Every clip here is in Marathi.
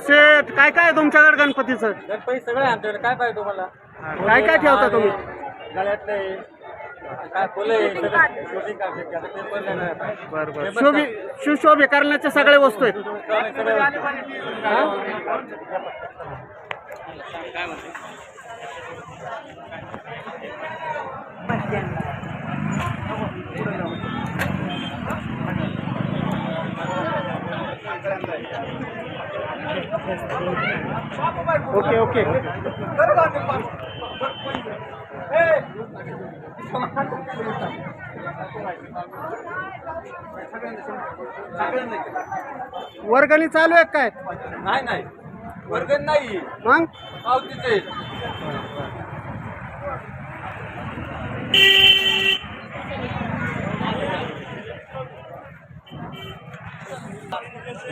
शेठ काय काय आहे तुमच्याकडे गणपतीचं? गणपती सगळं आहे आमच्याकडे. काय पाहिजे तुम्हाला? काय काय ठेवता तुम्ही? गळ्यातले आहे, बरं बरं. शोभी सुशोभे करण्याच्या सगळ्या वस्तू आहेत. हा? Okay okay. वर्गणी चालू आहे काय? नाही नाही. वर्गण नाही. मग? पावतीचे.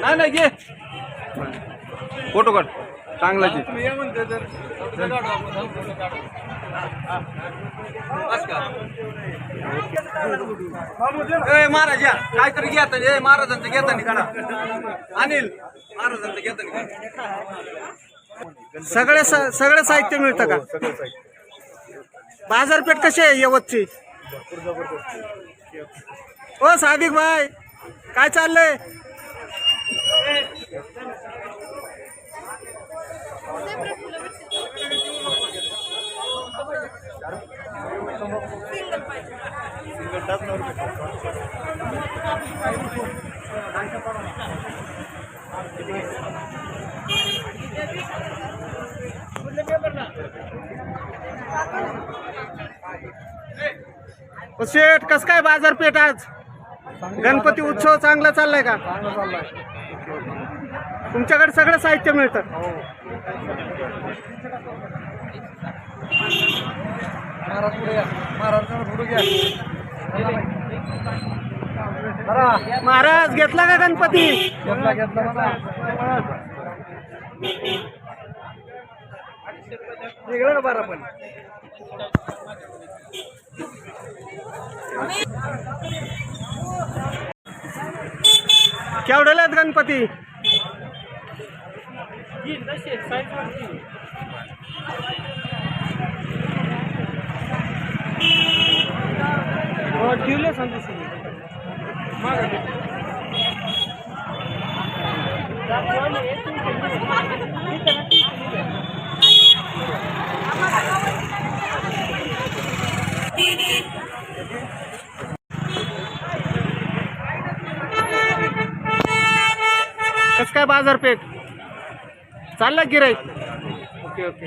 नाही नाही घे. फोटो काढ. चांगला ए महाराज या. काहीतरी घ्या आता. ए महाराजांचं घेता नाही काढा. अनिल महाराजांचं घेता सगळे स- सगळं साहित्य मिळतं का? बाजारपेठ कशी आहे यवतची? ओ सादिक भाई काय चाललंय? शेठ कस काय बाजारपेठ आज? गणपती उत्सव चांगला चाललाय का? तुमच्याकडे सगळं साहित्य मिळतं. महाराज या. महाराज घेतला का गणपती? घेतला बारा पण. केवढ्याला आहेत गणपती? कस काय बाजारपेठ. चालला गिराईक ओके ओके.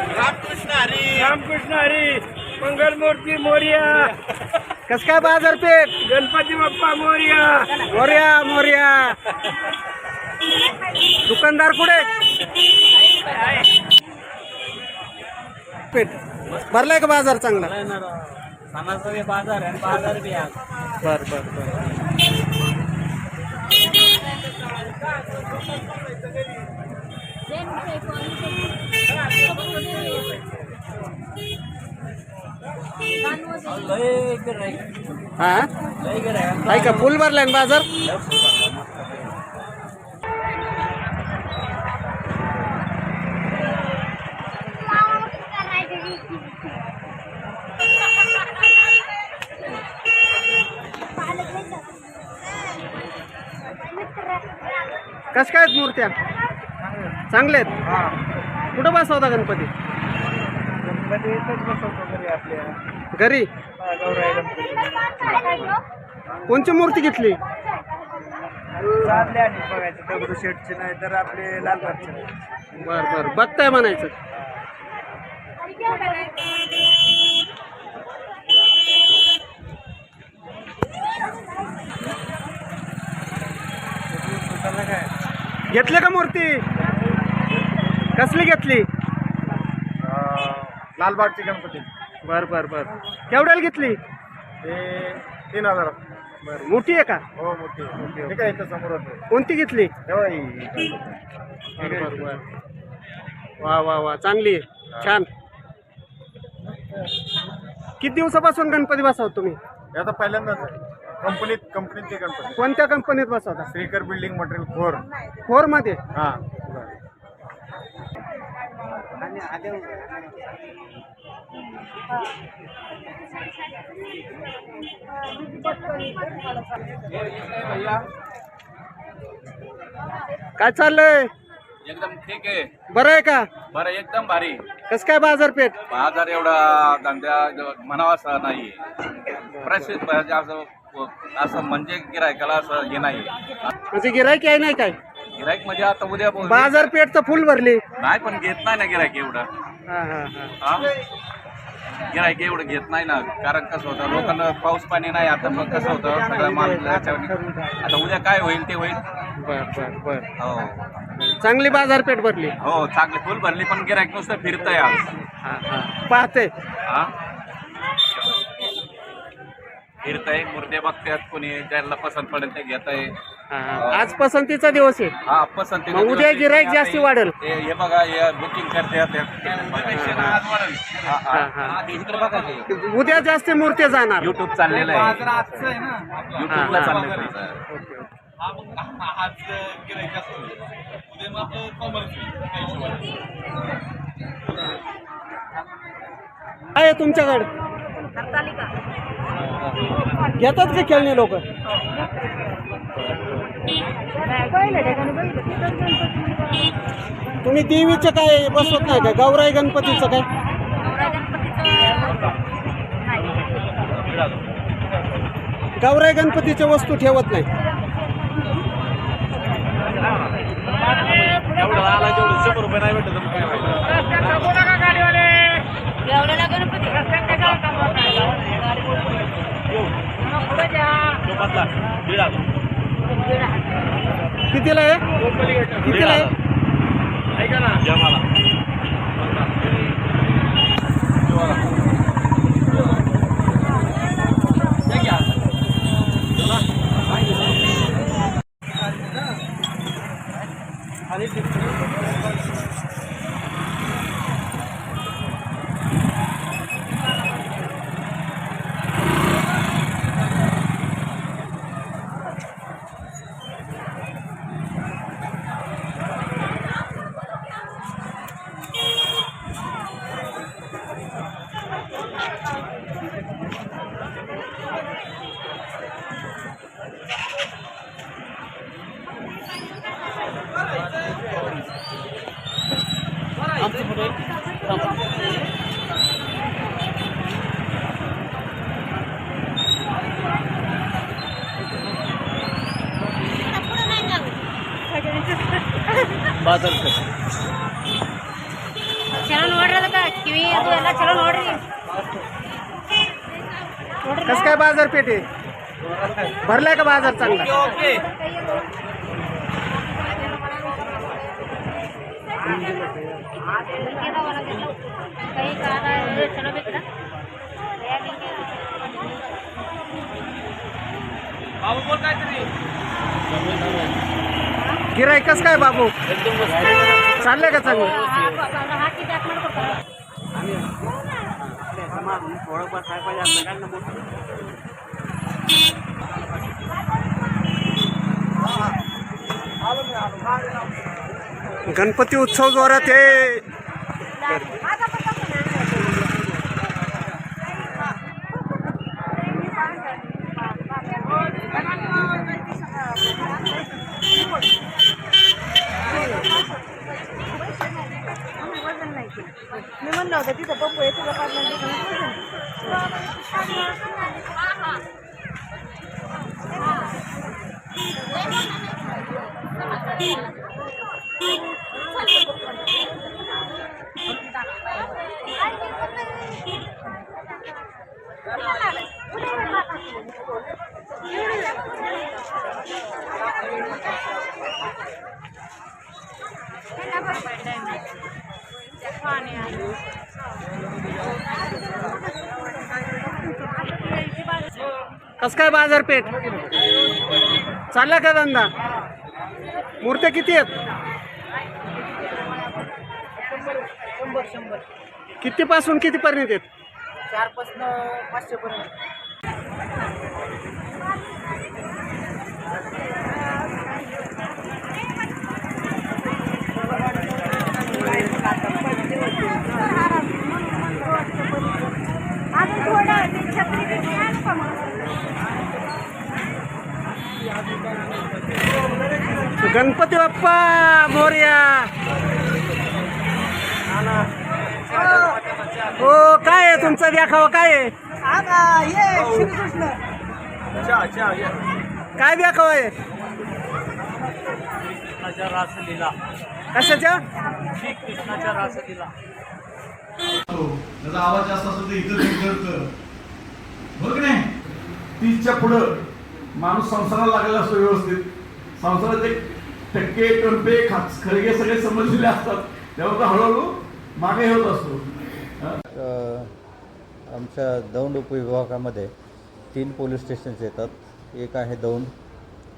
हरी. रामकृष्ण हरी. मंगल मूर्ती मोर्या. कस काय बाजारपेठ? गणपती बाप्पा मोर्या. मोर्या मोर्या. दुकानदार कुठे? पेठ. भरलाय का बाजार चांगला? बाजार आहे बाजार बी आहे बर बर बर. हा? आहे का फुल भरलाय ना बाजार? कशा काय आहेत मूर्त्या? चांगल्या आहेत? कुठं बसवता गणपती? घरी कोणची मूर्ती घेतली? दगडू शेटचे नाही तर आपले लालबागचे बर बर. बघताय म्हणायचं. घेतली का मूर्ती? कसली घेतली? लालबागचे गणपती. बर बर बर. केवढ्याला घेतली? ते तीन हजार. बर. मोठी आहे का? हो मोठी ठीक आहे इथं समोर कोणती घेतली? तेव्हा. बर बर बर. वा वा वा. चांगली आहे. छान. किती दिवसापासून गणपती बसवत तुम्ही? हे आता पहिल्यांदाच आहे. कंपनीत कंपनीत ते गणपती. कोणत्या कंपनीत बसवता? श्रीकर बिल्डिंग मटेरियल फोर फोरमध्ये हा. काय चाललंय? एकदम ठीक आहे. बरं आहे का? बरं एकदम भारी. कस काय बाजारपेठ? बाजार एवढा धंद्या म्हणावा असा नाही. प्रसिद्ध म्हणजे असं असं म्हणजे गिरायकाला असं हे नाही. म्हणजे गिरायक आहे नाही काय? गिरायक म्हणजे आता उद्या बोल- बाजारपेठ तर फुल भरली. नाही पण घेत नाही ना गिरायक एवढं. हा हा हा. हा? गिरायक एवढं घेत नाही ना कारण कसं होतं लोकांना पाऊस पाणी नाही आता मग कसं होतं सगळं माल याच्यावर- आता उद्या काय होईल ते होईल. बर बर बर. हो. चांगली बाजारपेठ भरली. हो चांगली फुल भरली पण गिरायक नुसतं फिरतंय आज. हा हा. पाहते. हा? फिरतंय मुर्दे बघतात कोणी ज्याला पसंत पडेल ते घेत आहे. आज पसंतीचा दिवस आहे. हा पसंती मग उद्या गिऱ्हाईक जास्ती वाढेल. हे हे बघा हे बुकिंग करते हा, हा. उद्या जास्त मूर्ती जाणार. युट्यूब चाललेलं आहे. हा, युट्यूबला हा. तुमचं. काय आहे तुमच्याकडे? घेतात का खेळणी लोक? तुम्ही देवीचं काय बसवत नाही का? गौराई गणपतीचं काय? गौराई गणपतीच्या वस्तू ठेवत नाही. गणपती? कितीला आहे? कितीला आहे? ಚಲೋ ನೋಡ್ರಿ ಅದಕ್ಕ ಕಿವಿ ಅದು ಎಲ್ಲ ಚಲೋ ನೋಡ್ರಿ कसं काय बाजारपेठ आहे भरलाय का बाजार चांगला ಕೈ ಕಾಲ ಇದು गिरायकच काय बाबू? चाल का चांगलं उत्सव द्वारा थे कस काय बाजारपेठ? चालला का धंदा? मूर्त्या किती आहेत? शंभर शंभर किती पासून किती पर्यंत आहेत? चारपासून पाचशे पर्यंत अजून थोडं ते छत्री बित्री आणू का मग? गणपती बाप्पा मोर्या. हो काय आहे तुमचा देखावा काय आहे? काय देखावा आहे? कृष्णाच्या रासलीला. कशाच्या? श्री कृष्णाच्या रासलीला. त्याचा आवाज जास्त असतो तर इतर की नाही? तीसच्या पुढं. माणूस संसाराला लागलेला असतो व्यवस्थित. संसाराचे टक्के टंपे खाच खरगे सगळे समजलेले असतात. तेव्हा तो हळूहळू मागे होत असतो. आमच्या दौंड उपविभागामध्ये तीन पोलीस स्टेशन्स येतात. एक आहे दौंड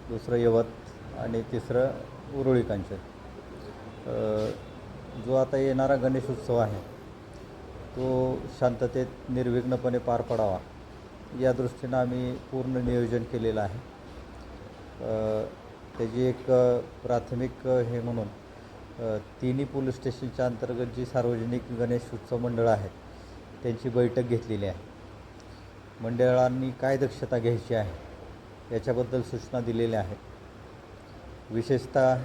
दुसरं यवत आणि तिसरं उरुळी कांचन जो आता येणारा गणेश उत्सव आहे तो शांततेत निर्विघ्नपणे पार पडावा. या दृष्टीनं आम्ही पूर्ण नियोजन केलेलं आहे. त्याची एक प्राथमिक हे म्हणून तिन्ही पोलीस स्टेशनच्या अंतर्गत जी सार्वजनिक गणेश उत्सव मंडळं आहेत त्यांची बैठक घेतलेली आहे. मंडळांनी काय दक्षता घ्यायची आहे याच्याबद्दल सूचना दिलेल्या आहेत. विशेषतः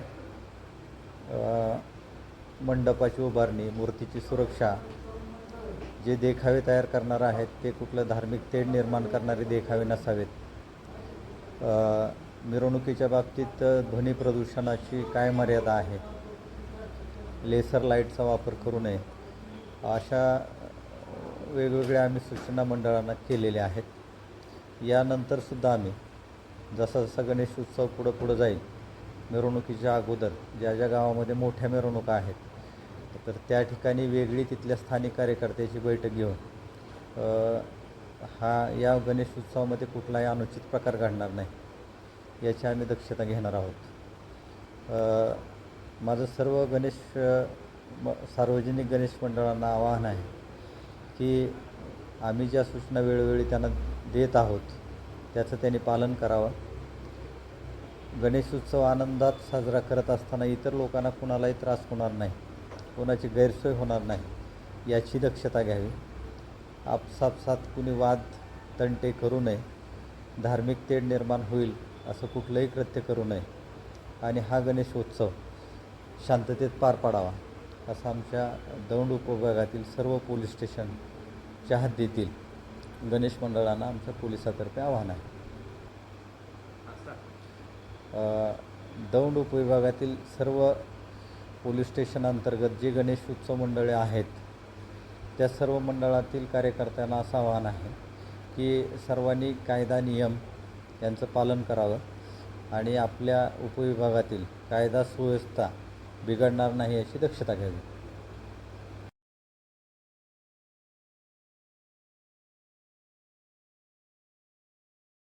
मंडपाची उभारणी मूर्तीची सुरक्षा जे देखावे तयार करणार आहेत ते कुठलं धार्मिक तेढ निर्माण करणारे देखावे नसावेत. मिरवणुकीच्या बाबतीत ध्वनी प्रदूषणाची काय मर्यादा आहे? लेसर लाईटचा वापर करू नये. अशा वेगवेगळ्या आम्ही सूचना मंडळांना केलेल्या आहेत. यानंतरसुद्धा आम्ही जसा जसा गणेश उत्सव पुढं पुढं जाईल मिरवणुकीच्या अगोदर ज्या ज्या गावामध्ये मोठ्या मिरवणुका आहेत तर त्या ठिकाणी वेगळी तिथल्या स्थानिक कार्यकर्त्याची बैठक घेऊन हा या गणेश उत्सवामध्ये कुठलाही अनुचित प्रकार घडणार नाही याची आम्ही दक्षता घेणार आहोत. माझं सर्व गणेश म सार्वजनिक गणेश मंडळांना आवाहन आहे की आम्ही ज्या सूचना वेळोवेळी त्यांना देत आहोत त्याचं त्यांनी पालन करावं. गणेश उत्सव आनंदात साजरा करत असताना इतर लोकांना कुणालाही त्रास होणार नाही. कोणाची गैरसोय होणार नाही याची दक्षता घ्यावी. आपसापसात कुणी वाद तंटे करू नये. धार्मिक तेढ निर्माण होईल असं कुठलंही कृत्य करू नये. आणि हा गणेशोत्सव शांततेत पार पाडावा असं आमच्या दौंड उपविभागातील सर्व पोलीस स्टेशनच्या हद्दीतील गणेश मंडळांना आमच्या पोलिसातर्फे आव्हान आहे. दौंड उपविभागातील सर्व पोलीस स्टेशन अंतर्गत जे गणेश उत्सव मंडळे आहेत त्या सर्व मंडळातील कार्यकर्त्यांना असं आवाहन आहे की सर्वांनी कायदा नियम यांचं पालन करावं आणि आपल्या उपविभागातील कायदा सुव्यवस्था बिघडणार नाही याची दक्षता घ्यावी.